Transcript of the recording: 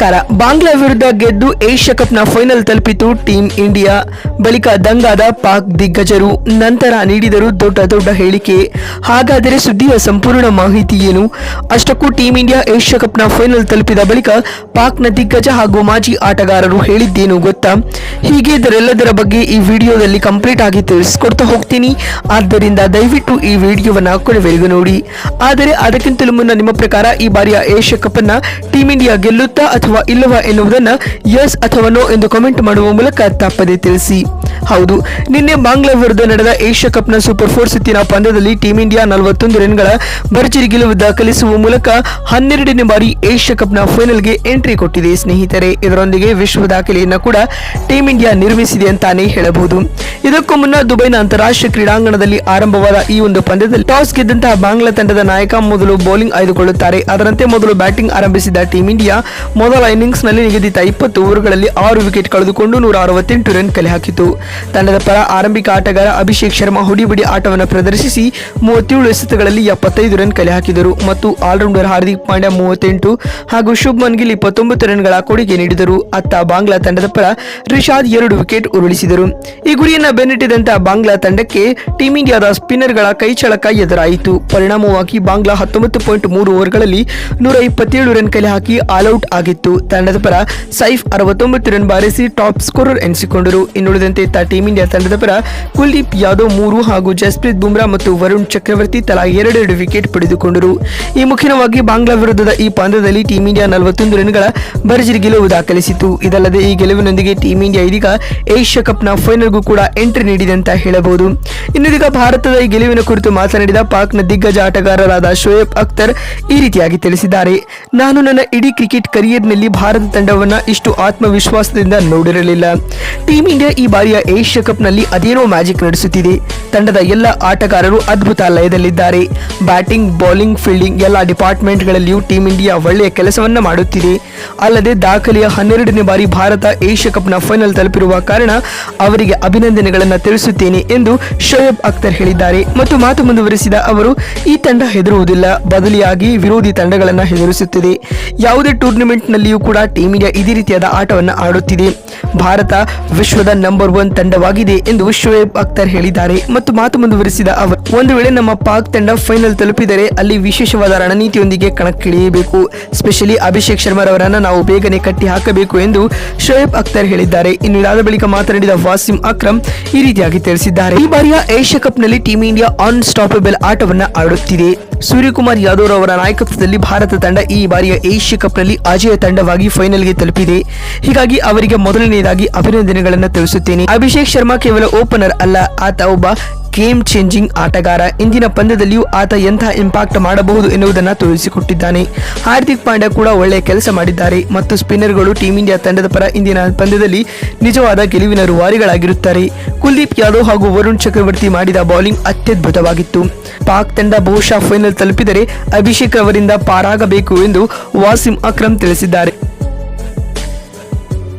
ನಮಸ್ಕಾರ. ಬಾಂಗ್ಲಾ ವಿರುದ್ಧ ಗೆದ್ದು ಏಷ್ಯಾ ಕಪ್ನ ಫೈನಲ್ ತಲುಪಿತು ಟೀಂ ಇಂಡಿಯಾ. ಬಳಿಕ ದಂಗಾದ ಪಾಕ್ ದಿಗ್ಗಜರು ನಂತರ ನೀಡಿದರು ದೊಡ್ಡ ದೊಡ್ಡ ಹೇಳಿಕೆ. ಹಾಗಾದರೆ ಸುದ್ದಿಯ ಸಂಪೂರ್ಣ ಮಾಹಿತಿ ಏನು? ಅಷ್ಟಕ್ಕೂ ಟೀಂ ಇಂಡಿಯಾ ಏಷ್ಯಾ ಕಪ್ನ ಫೈನಲ್ ತಲುಪಿದ ಬಳಿಕ ಪಾಕ್ನ ದಿಗ್ಗಜ ಹಾಗೂ ಮಾಜಿ ಆಟಗಾರರು ಹೇಳಿದ್ದೇನು ಗೊತ್ತಾ? ಹೀಗೆ ಇದರೆಲ್ಲದರ ಬಗ್ಗೆ ಈ ವಿಡಿಯೋದಲ್ಲಿ ಕಂಪ್ಲೀಟ್ ಆಗಿ ತಿಳಿಸ್ಕೊಡ್ತಾ ಹೋಗ್ತೀನಿ. ಆದ್ದರಿಂದ ದಯವಿಟ್ಟು ಈ ವಿಡಿಯೋವನ್ನ ಕೊನೆವರೆಗೂ ನೋಡಿ. ಆದರೆ ಅದಕ್ಕಿಂತಲೂ ಮುನ್ನ ನಿಮ್ಮ ಪ್ರಕಾರ ಈ ಬಾರಿಯ ಏಷ್ಯಾ ಕಪ್ ಅನ್ನ ಟೀಂ ಇಂಡಿಯಾ ಗೆಲ್ಲುತ್ತಾ ಅಥವಾ ಇಲ್ಲವಾ ಎನ್ನುವುದನ್ನು ಯಸ್ ಅಥವಾ ನೋ ಎಂದು ಕಮೆಂಟ್ ಮಾಡುವ ಮೂಲಕ ತಪ್ಪದೆ ತಿಳಿಸಿ. ಹೌದು. ನಿನ್ನೆ ಬಾಂಗ್ಲಾ ವಿರುದ್ಧ ನಡೆದ ಏಷ್ಯಾ ಕಪ್ನ ಸೂಪರ್ ಫೋರ್ ಸುತ್ತಿನ ಪಂದ್ಯದಲ್ಲಿ ಟೀಂ ಇಂಡಿಯಾ ನಲವತ್ತೊಂದು ರನ್ಗಳ ಭರ್ಜರಿ ಗೆಲುವು ದಾಖಲಿಸುವ ಮೂಲಕ ಹನ್ನೆರಡನೇ ಬಾರಿ ಏಷ್ಯಾ ಕಪ್ನ ಫೈನಲ್ಗೆ ಎಂಟ್ರಿ ಕೊಟ್ಟಿದೆ ಸ್ನೇಹಿತರೆ. ಇದರೊಂದಿಗೆ ವಿಶ್ವ ದಾಖಲೆಯನ್ನು ಕೂಡ ಟೀಂ ಇಂಡಿಯಾ ನಿರ್ಮಿಸಿದೆ ಅಂತಾನೆ ಹೇಳಬಹುದು. ಇದಕ್ಕೂ ಮುನ್ನ ದುಬೈನ ಅಂತಾರಾಷ್ಟ್ರೀಯ ಕ್ರೀಡಾಂಗಣದಲ್ಲಿ ಆರಂಭವಾದ ಈ ಒಂದು ಪಂದ್ಯದಲ್ಲಿ ಟಾಸ್ ಗೆದ್ದಂತಹ ಬಾಂಗ್ಲಾ ತಂಡದ ನಾಯಕ ಮೊದಲು ಬೌಲಿಂಗ್ ಆಯ್ದುಕೊಳ್ಳುತ್ತಾರೆ. ಅದರಂತೆ ಮೊದಲು ಬ್ಯಾಟಿಂಗ್ ಆರಂಭಿಸಿದ ಟೀಂ ಇಂಡಿಯಾ ಮೊದಲ ಇನ್ನಿಂಗ್ಸ್ನಲ್ಲಿ ನಿಗದಿತ ಇಪ್ಪತ್ತು ಓವರ್ಗಳಲ್ಲಿ ಆರು ವಿಕೆಟ್ ಕಳೆದುಕೊಂಡು ನೂರ ಅರವತ್ತೆಂಟು ರನ್ ಕಲೆ ಹಾಕಿತು. ತಂಡದ ಪರ ಆರಂಭಿಕ ಆಟಗಾರ ಅಭಿಷೇಕ್ ಶರ್ಮಾ ಹುಡಿಬಿಡಿ ಆಟವನ್ನು ಪ್ರದರ್ಶಿಸಿ ಮೂವತ್ತೇಳು ಎಸೆತಗಳಲ್ಲಿ ಎಪ್ಪತ್ತೈದು ರನ್ ಕಲೆ ಹಾಕಿದರು ಮತ್ತು ಆಲ್ರೌಂಡರ್ ಹಾರ್ದಿಕ್ ಪಾಂಡ್ಯ ಮೂವತ್ತೆಂಟು ಹಾಗೂ ಶುಭ್ಮನ್ ಗಿಲ್ ಇಪ್ಪತ್ತೊಂಬತ್ತು ರನ್ಗಳ ಕೊಡುಗೆ ನೀಡಿದರು. ಅತ್ತ ಬಾಂಗ್ಲಾ ತಂಡದ ಪರ ರಿಷಾದ್ ಎರಡು ವಿಕೆಟ್ ಉರುಳಿಸಿದರು. ಈ ಗುರಿಯನ್ನ ಬೆನ್ನಿಟ್ಟಿದಂತಹ ಬಾಂಗ್ಲಾ ತಂಡಕ್ಕೆ ಟೀಂ ಇಂಡಿಯಾದ ಸ್ಪಿನ್ನರ್ಗಳ ಕೈಚಳಕ ಎದುರಾಯಿತು. ಪರಿಣಾಮವಾಗಿ ಬಾಂಗ್ಲಾ ಹತ್ತೊಂಬತ್ತು ಪಾಯಿಂಟ್ ಮೂರು ಓವರ್ಗಳಲ್ಲಿ ನೂರ ಇಪ್ಪತ್ತೇಳು ರನ್ ಕಲೆ ಹಾಕಿ ಆಲ್ಔಟ್ ಆಗಿತ್ತು. ತಂಡದ ಪರ ಸೈಫ್ ಅರವತ್ತೊಂಬತ್ತು ರನ್ ಬಾರಿಸಿ ಟಾಪ್ ಸ್ಕೋರರ್ ಎನಿಸಿಕೊಂಡರು. ಇನ್ನುಳಿದಂತೆ ಟೀಂ ಇಂಡಿಯಾ ತಂಡದ ಪರ ಕುಲ್ದೀಪ್ ಯಾದವ್ ಮೂರು ಹಾಗೂ ಜಸ್ಪ್ರೀತ್ ಬುಮ್ರಾ ಮತ್ತು ವರುಣ್ ಚಕ್ರವರ್ತಿ ತಲಾ ಎರಡೆರಡು ವಿಕೆಟ್ ಪಡೆದುಕೊಂಡರು. ಈ ಮುಖ್ಯವಾಗಿ ಬಾಂಗ್ಲಾ ವಿರುದ್ಧದ ಈ ಪಂದ್ಯದಲ್ಲಿ ಟೀಂ ಇಂಡಿಯಾ ನಲವತ್ತೊಂದು ರನ್ಗಳ ಭರ್ಜರಿ ಗೆಲುವು ದಾಖಲಿಸಿತು. ಇದಲ್ಲದೆ ಈ ಗೆಲುವಿನೊಂದಿಗೆ ಟೀಂ ಇಂಡಿಯಾ ಇದೀಗ ಏಷ್ಯಾ ಕಪ್ನ ಫೈನಲ್ಗೂ ಕೂಡ ಎಂಟ್ರಿ ನೀಡಿದೆ ಅಂತ ಹೇಳಬಹುದು. ಇನ್ನೀಗ ಭಾರತದ ಈ ಗೆಲುವಿನ ಕುರಿತು ಮಾತನಾಡಿದ ಪಾಕ್ನ ದಿಗ್ಗಜ ಆಟಗಾರರಾದ ಶೋಯಬ್ ಅಖ್ತರ್ ಈ ರೀತಿಯಾಗಿ ತಿಳಿಸಿದ್ದಾರೆ. ನಾನು ನನ್ನ ಇಡೀ ಕ್ರಿಕೆಟ್ ಕರಿಯರ್ನಲ್ಲಿ ಭಾರತ ತಂಡವನ್ನ ಇಷ್ಟು ಆತ್ಮವಿಶ್ವಾಸದಿಂದ ನೋಡಿರಲಿಲ್ಲ. ಟೀಂ ಇಂಡಿಯಾ ಈ ಬಾರಿಯ ಏಷ್ಯಾ ಕಪ್ನಲ್ಲಿ ಅದೇನೋ ಮ್ಯಾಜಿಕ್ ನಡೆಸುತ್ತಿದೆ. ತಂಡದ ಎಲ್ಲ ಆಟಗಾರರು ಅದ್ಭುತ ಲಯದಲ್ಲಿದ್ದಾರೆ. ಬ್ಯಾಟಿಂಗ್, ಬೌಲಿಂಗ್, ಫೀಲ್ಡಿಂಗ್ ಎಲ್ಲ ಡಿಪಾರ್ಟ್ಮೆಂಟ್ಗಳಲ್ಲಿಯೂ ಟೀಂ ಇಂಡಿಯಾ ಒಳ್ಳೆಯ ಕೆಲಸವನ್ನ ಮಾಡುತ್ತಿದೆ. ಅಲ್ಲದೆ ದಾಖಲೆಯ ಹನ್ನೆರಡನೇ ಬಾರಿ ಭಾರತ ಏಷ್ಯಾ ಕಪ್ನ ಫೈನಲ್ ತಲುಪಿರುವ ಕಾರಣ ಅವರಿಗೆ ಅಭಿನಂದನೆಗಳನ್ನು ತಿಳಿಸುತ್ತೇನೆ ಎಂದು ಶೋಯಬ್ ಅಖ್ತರ್ ಹೇಳಿದ್ದಾರೆ. ಮತ್ತು ಮಾತು ಮುಂದುವರೆಸಿದ ಅವರು, ಈ ತಂಡ ಹೆದರುವುದಿಲ್ಲ. ಬದಲಿಯಾಗಿ ವಿರೋಧಿ ತಂಡಗಳನ್ನು ಹೆದರಿಸುತ್ತಿದೆ. ಯಾವುದೇ ಟೂರ್ನಿಮೆಂಟ್ನಲ್ಲಿಯೂ ಕೂಡ ಟೀಂ ಇಂಡಿಯಾ ಇದೇ ರೀತಿಯಾದ ಆಟವನ್ನು ಆಡುತ್ತಿದೆ. ಭಾರತ ವಿಶ್ವದ ನಂಬರ್ ಒನ್ ತಂಡವಾಗಿದೆ ಎಂದು ಶೋಯೇಬ್ ಅಖ್ತರ್ ಹೇಳಿದ್ದಾರೆ. ಮತ್ತು ಮಾತು ಮುಂದುವರಿಸಿದ ಅವರು, ಒಂದು ವೇಳೆ ನಮ್ಮ ಪಾಕ್ ತಂಡ ಫೈನಲ್ ತಲುಪಿದರೆ ಅಲ್ಲಿ ವಿಶೇಷವಾದ ರಣನೀತಿಯೊಂದಿಗೆ ಕಣಕ್ಕಿಳಿಯಬೇಕು. ಸ್ಪೆಷಲಿ ಅಭಿಷೇಕ್ ಶರ್ಮಾರವರನ್ನು ನಾವು ಬೇಗನೆ ಕಟ್ಟಿ ಹಾಕಬೇಕು ಎಂದು ಶೋಯೇಬ್ ಅಖ್ತರ್ ಹೇಳಿದ್ದಾರೆ. ಇನ್ನು ಇದಾದ ಬಳಿಕ ಮಾತನಾಡಿದ ವಾಸಿಂ ಅಕ್ರಮ್ ಈ ರೀತಿಯಾಗಿ ತಿಳಿಸಿದ್ದಾರೆ. ಈ ಬಾರಿಯ ಏಷ್ಯಾ ಕಪ್ನಲ್ಲಿ ಟೀಂ ಇಂಡಿಯಾ ಅನ್ಸ್ಟಾಪಬಲ್ ಆಟವನ್ನ ಆಡುತ್ತಿದೆ. ಸೂರ್ಯಕುಮಾರ್ ಯಾದವ್ ಅವರ ನಾಯಕತ್ವದಲ್ಲಿ ಭಾರತ ತಂಡ ಈ ಬಾರಿಯ ಏಷ್ಯಾ ಕಪ್ನಲ್ಲಿ ಅಜೇಯ ತಂಡವಾಗಿ ಫೈನಲ್ಗೆ ತಲುಪಿದೆ. ಹೀಗಾಗಿ ಅವರಿಗೆ ಮೊದಲನೆಯದಾಗಿ ಅಭಿನಂದನೆಗಳನ್ನು ತಿಳಿಸುತ್ತೇನೆ. ಅಭಿಷೇಕ್ ಶರ್ಮಾ ಕೇವಲ ಓಪನರ್ ಅಲ್ಲ, ಆತ ಒಬ್ಬ ಗೇಮ್ ಚೇಂಜಿಂಗ್ ಆಟಗಾರ. ಇಂದಿನ ಪಂದ್ಯದಲ್ಲಿಯೂ ಆತ ಎಂಥ ಇಂಪ್ಯಾಕ್ಟ್ ಮಾಡಬಹುದು ಎನ್ನುವುದನ್ನು ತೋರಿಸಿಕೊಟ್ಟಿದ್ದಾನೆ. ಹಾರ್ದಿಕ್ ಪಾಂಡ್ಯ ಕೂಡ ಒಳ್ಳೆಯ ಕೆಲಸ ಮಾಡಿದ್ದಾರೆ. ಮತ್ತು ಸ್ಪಿನ್ನರ್ಗಳು ಟೀಂ ಇಂಡಿಯಾ ತಂಡದ ಪರ ಇಂದಿನ ಪಂದ್ಯದಲ್ಲಿ ನಿಜವಾದ ಗೆಲುವಿನ ರೂವಾರಿಗಳಾಗಿರುತ್ತಾರೆ. ಕುಲ್ದೀಪ್ ಯಾದವ್ ಹಾಗೂ ವರುಣ್ ಚಕ್ರವರ್ತಿ ಮಾಡಿದ ಬೌಲಿಂಗ್ ಅತ್ಯದ್ಭುತವಾಗಿತ್ತು. ಪಾಕ್ ತಂಡ ಬಹುಶಃ ಫೈನಲ್ ತಲುಪಿದರೆ ಅಭಿಷೇಕ್ ಅವರಿಂದ ಪಾರಾಗಬೇಕು ಎಂದು ವಾಸಿಂ ಅಕ್ರಮ್ ತಿಳಿಸಿದ್ದಾರೆ.